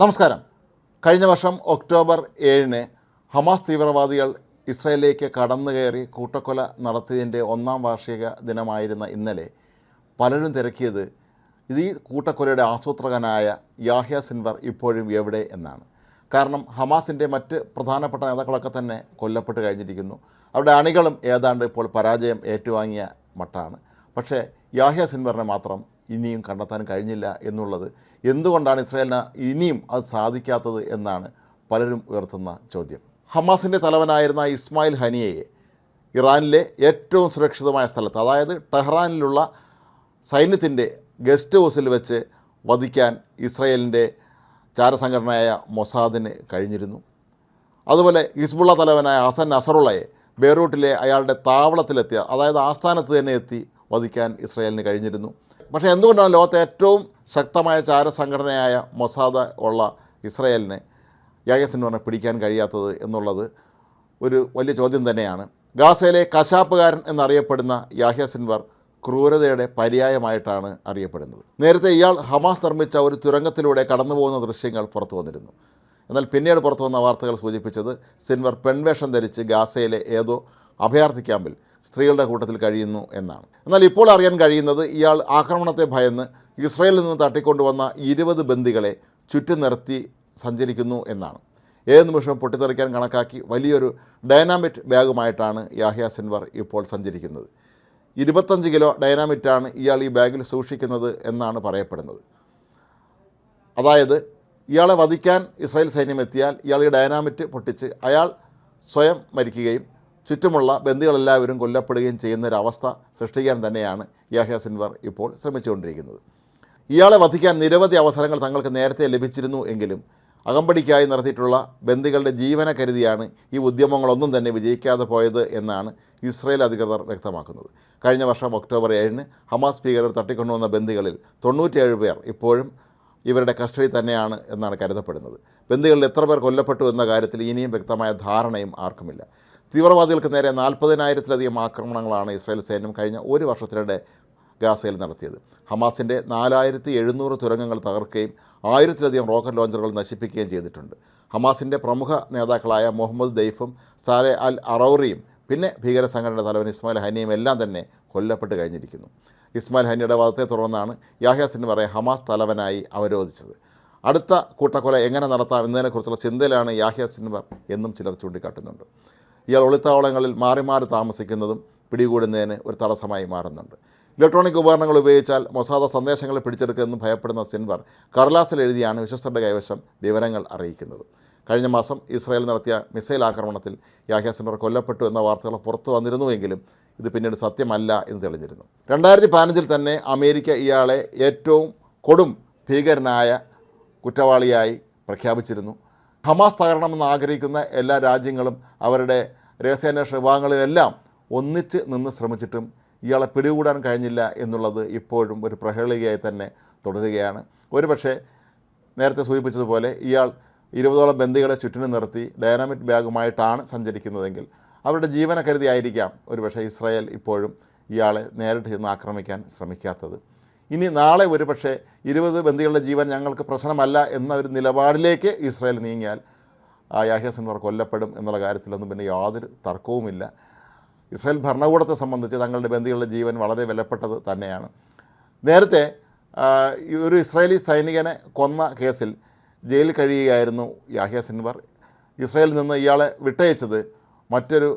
നമസ്കാരം. കഴിഞ്ഞ വർഷം ഒക്ടോബർ ഏഴിന് ഹമാസ് തീവ്രവാദികൾ ഇസ്രയേലിലേക്ക് കടന്നു കയറി കൂട്ടക്കൊല നടത്തിയതിന്റെ ഒന്നാം വാർഷിക ദിനമായിരുന്ന ഇന്നലെ പലരും തിരക്കിയത് ഇത് ഈ കൂട്ടക്കൊലയുടെ ആസൂത്രകനായ യാഹ്യ സിൻവർ ഇപ്പോഴും എവിടെ എന്നാണ്. കാരണം ഹമാസിന്റെ മറ്റ് പ്രധാനപ്പെട്ട നേതാക്കളൊക്കെ തന്നെ കൊല്ലപ്പെട്ട് കഴിഞ്ഞിരിക്കുന്നു. അവരുടെ അണികളും ഏതാണ്ട് ഇപ്പോൾ പരാജയം ഏറ്റുവാങ്ങിയ മട്ടാണ്. പക്ഷേ യാഹ്യ സിൻവറിനെ മാത്രം ഇനിയും കണ്ടെത്താൻ കഴിഞ്ഞില്ല എന്നുള്ളത് എന്തുകൊണ്ടാണ് ഇസ്രായേലിന് ഇനിയും അത് സാധിക്കാത്തത് എന്നാണ് പലരും ഉയർത്തുന്ന ചോദ്യം. ഹമാസിന്റെ തലവനായിരുന്ന ഇസ്മായിൽ ഹനിയയെ ഇറാനിലെ ഏറ്റവും സുരക്ഷിതമായ സ്ഥലത്ത് അതായത് ടെഹ്റാനിലുള്ള സൈന്യത്തിന്റെ ഗസ്റ്റ് ഹൗസിൽ വെച്ച് വധിക്കാൻ ഇസ്രയേലിന്റെ ചാരസംഘടനയായ മൊസാദിന് കഴിഞ്ഞിരുന്നു. അതുപോലെ ഹിസ്ബുള്ള തലവനായ ഹസൻ അസറുള്ളയെ ബെയ്റൂട്ടിലെ അയാളുടെ താവളത്തിലെത്തിയ അതായത് ആസ്ഥാനത്ത് തന്നെ എത്തി വധിക്കാൻ ഇസ്രയേലിന് കഴിഞ്ഞിരുന്നു. പക്ഷേ എന്തുകൊണ്ടാണ് ലോകത്തെ ഏറ്റവും ശക്തമായ ചാരസംഘടനയായ മൊസാദ ഉള്ള ഇസ്രയേലിനെ യാഗസിന് പറഞ്ഞാൽ പിടിക്കാൻ കഴിയാത്തത് എന്നുള്ളത് ഒരു വലിയ ചോദ്യം തന്നെയാണ്. ഗാസയിലെ കശാപ്പുകാരൻ എന്നറിയപ്പെടുന്ന യാഹ്യ സിൻവർ ക്രൂരതയുടെ പര്യായമായിട്ടാണ് അറിയപ്പെടുന്നത്. നേരത്തെ ഇയാൾ ഹമാസ് നിർമ്മിച്ച ഒരു തുരങ്കത്തിലൂടെ കടന്നു പോകുന്ന ദൃശ്യങ്ങൾ പുറത്തു വന്നിരുന്നു. എന്നാൽ പിന്നീട് പുറത്തു വന്ന വാർത്തകൾ സൂചിപ്പിച്ചത് സിൻവർ പെൺവേഷം ധരിച്ച് ഗാസയിലെ ഏതോ അഭയാർത്ഥി ക്യാമ്പിൽ സ്ത്രീകളുടെ കൂട്ടത്തിൽ കഴിയുന്നു എന്നാണ്. എന്നാൽ ഇപ്പോൾ അറിയാൻ കഴിയുന്നത് ഇയാൾ ആക്രമണത്തെ ഭയന്ന് ഇസ്രയേലിൽ നിന്ന് തട്ടിക്കൊണ്ടുവന്ന ഇരുപത് ബന്ദികളെ ചുറ്റും നിർത്തി സഞ്ചരിക്കുന്നു എന്നാണ്. ഏത് നിമിഷവും പൊട്ടിത്തെറിക്കാൻ കണക്കാക്കി വലിയൊരു ഡൈനാമിറ്റ് ബാഗുമായിട്ടാണ് യാഹ്യ സിൻവർ ഇപ്പോൾ സഞ്ചരിക്കുന്നത്. ഇരുപത്തഞ്ച് കിലോ ഡൈനാമിറ്റാണ് ഇയാൾ ഈ ബാഗിൽ സൂക്ഷിക്കുന്നത് എന്നാണ് പറയപ്പെടുന്നത്. അതായത് ഇയാളെ വധിക്കാൻ ഇസ്രായേൽ സൈന്യം എത്തിയാൽ ഇയാൾ ഈ ഡൈനാമിറ്റ് പൊട്ടിച്ച് അയാൾ സ്വയം മരിക്കുകയും ചുറ്റുമുള്ള ബന്ദികളെല്ലാവരും കൊല്ലപ്പെടുകയും ചെയ്യുന്ന ഒരവസ്ഥ സൃഷ്ടിക്കാൻ തന്നെയാണ് യാഹ്യ സിൻവർ ഇപ്പോൾ ശ്രമിച്ചുകൊണ്ടിരിക്കുന്നത്. ഇയാളെ വധിക്കാൻ നിരവധി അവസരങ്ങൾ തങ്ങൾക്ക് നേരത്തെ ലഭിച്ചിരുന്നു എങ്കിലും അകമ്പടിക്കായി നടത്തിയിട്ടുള്ള ബന്ദികളുടെ ജീവന കരുതിയാണ് ഈ ഉദ്യമങ്ങളൊന്നും തന്നെ വിജയിക്കാതെ പോയത് എന്നാണ് ഇസ്രയേൽ അധികൃതർ വ്യക്തമാക്കുന്നത്. കഴിഞ്ഞ വർഷം ഒക്ടോബർ ഏഴിന് ഹമാസ് ഭീകരർ തട്ടിക്കൊണ്ടുവന്ന ബന്ദികളിൽ തൊണ്ണൂറ്റിയേഴ് പേർ ഇപ്പോഴും ഇവരുടെ കസ്റ്റഡി തന്നെയാണ് എന്നാണ് കരുതപ്പെടുന്നത്. ബന്ദികളിൽ എത്ര പേർ കൊല്ലപ്പെട്ടു എന്ന കാര്യത്തിൽ ഇനിയും വ്യക്തമായ ധാരണയും ആർക്കുമില്ല. തീവ്രവാദികൾക്ക് നേരെ നാൽപ്പതിനായിരത്തിലധികം ആക്രമണങ്ങളാണ് ഇസ്രായേൽ സൈന്യം കഴിഞ്ഞ ഒരു വർഷത്തിനിടെ ഗാസയിൽ നടത്തിയത്. ഹമാസിന്റെ നാലായിരത്തി എഴുന്നൂറ് തുരങ്കങ്ങൾ തകർക്കുകയും ആയിരത്തിലധികം റോക്കറ്റ് ലോഞ്ചറുകൾ നശിപ്പിക്കുകയും ചെയ്തിട്ടുണ്ട്. ഹമാസിന്റെ പ്രമുഖ നേതാക്കളായ മുഹമ്മദ് ദൈഫും സാലെ അൽ അറൌറിയും പിന്നെ ഭീകര സംഘടന തലവൻ ഇസ്മായിൽ ഹനിയും എല്ലാം തന്നെ കൊല്ലപ്പെട്ട് കഴിഞ്ഞിരിക്കുന്നു. ഇസ്മായിൽ ഹനിയുടെ വധത്തെ തുടർന്നാണ് യാഹ്യ സിൻവറെ ഹമാസ് തലവനായി അവരോധിച്ചത്. അടുത്ത കൂട്ടക്കൊല എങ്ങനെ നടത്താം എന്നതിനെക്കുറിച്ചുള്ള ചിന്തയിലാണ് യാഹ്യ സിൻവർ എന്നും ചിലർ ചൂണ്ടിക്കാട്ടുന്നുണ്ട്. ഇയാൾ ഒളിത്താവളങ്ങളിൽ മാറി മാറി താമസിക്കുന്നതും പിടികൂടുന്നതിന് ഒരു തടസ്സമായി മാറുന്നുണ്ട്. ഇലക്ട്രോണിക് ഉപകരണങ്ങൾ ഉപയോഗിച്ചാൽ മൊസാദ സന്ദേശങ്ങൾ പിടിച്ചെടുക്കുമെന്ന് ഭയപ്പെടുന്ന സിൻവർ കർലാസിൽ എഴുതിയാണ് വിശ്വസ്തരുടെ കൈവശം വിവരങ്ങൾ അറിയിക്കുന്നത്. കഴിഞ്ഞ മാസം ഇസ്രായേൽ നടത്തിയ മിസൈൽ ആക്രമണത്തിൽ യാഹ്യ സിൻവർ കൊല്ലപ്പെട്ടു എന്ന വാർത്തകൾ പുറത്തു വന്നിരുന്നുവെങ്കിലും ഇത് പിന്നീട് സത്യമല്ല എന്ന് തെളിഞ്ഞിരുന്നു. രണ്ടായിരത്തി പതിനഞ്ചിൽ തന്നെ അമേരിക്ക ഇയാളെ ഏറ്റവും കൊടും ഭീകരനായ കുറ്റവാളിയായി പ്രഖ്യാപിച്ചിരുന്നു. ഹമാസ് തകരണമെന്ന് ആഗ്രഹിക്കുന്ന എല്ലാ രാജ്യങ്ങളും അവരുടെ രഹസ്യാന്വേഷണ വിഭാഗങ്ങളും എല്ലാം ഒന്നിച്ച് നിന്ന് ശ്രമിച്ചിട്ടും ഇയാളെ പിടികൂടാൻ കഴിഞ്ഞില്ല എന്നുള്ളത് ഇപ്പോഴും ഒരു പ്രഹേളികയായി തന്നെ തുടരുകയാണ്. ഒരുപക്ഷെ നേരത്തെ സൂചിപ്പിച്ചതുപോലെ ഇയാൾ ഇരുപതോളം ബന്ദികളെ ചുറ്റിനും നിർത്തി ഡൈനാമിക് ബാഗുമായിട്ടാണ് സഞ്ചരിക്കുന്നതെങ്കിൽ അവരുടെ ജീവനക്കരുതി കരുതിയായിരിക്കാം ഒരുപക്ഷെ ഇസ്രായേൽ ഇപ്പോഴും ഇയാളെ നേരിട്ട് ചെന്ന് ആക്രമിക്കാൻ ശ്രമിക്കാത്തത്. ഇനി നാളെ ഒരുപക്ഷെ ഇരുപത് ബന്ധികളുടെ ജീവൻ ഞങ്ങൾക്ക് പ്രശ്നമല്ല എന്ന ഒരു നിലപാടിലേക്ക് ഇസ്രായേൽ നീങ്ങിയാൽ ആ യാഹ്യ സിൻവർ കൊല്ലപ്പെടും എന്നുള്ള കാര്യത്തിലൊന്നും പിന്നെ യാതൊരു തർക്കവുമില്ല. ഇസ്രായേൽ ഭരണകൂടത്തെ സംബന്ധിച്ച് തങ്ങളുടെ ബന്ധികളുടെ ജീവൻ വളരെ വിലപ്പെട്ടത് തന്നെയാണ്. നേരത്തെ ഒരു ഇസ്രായേലി സൈനികനെ കൊന്ന കേസിൽ ജയിലിൽ കഴിയുകയായിരുന്നു യാഹ്യ സിൻവർ ഇസ്രായേലിൽ നിന്ന് ഇയാളെ വിട്ടയച്ചത് മറ്റൊരു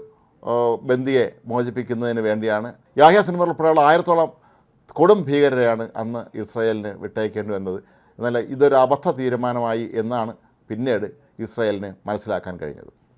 ബന്ദിയെ മോചിപ്പിക്കുന്നതിന് വേണ്ടിയാണ്. യാഹ്യ സിൻവർ ഉൾപ്പെടെയുള്ള ആയിരത്തോളം കൊടും ഭീകരരെയാണ് അന്ന് ഇസ്രായേലിന് വിട്ടയക്കേണ്ടി വന്നത്. എന്നാൽ ഇതൊരു അബദ്ധ തീരുമാനമായി എന്നാണ് പിന്നീട് ഇസ്രായേലിന് മനസ്സിലാക്കാൻ കഴിഞ്ഞത്.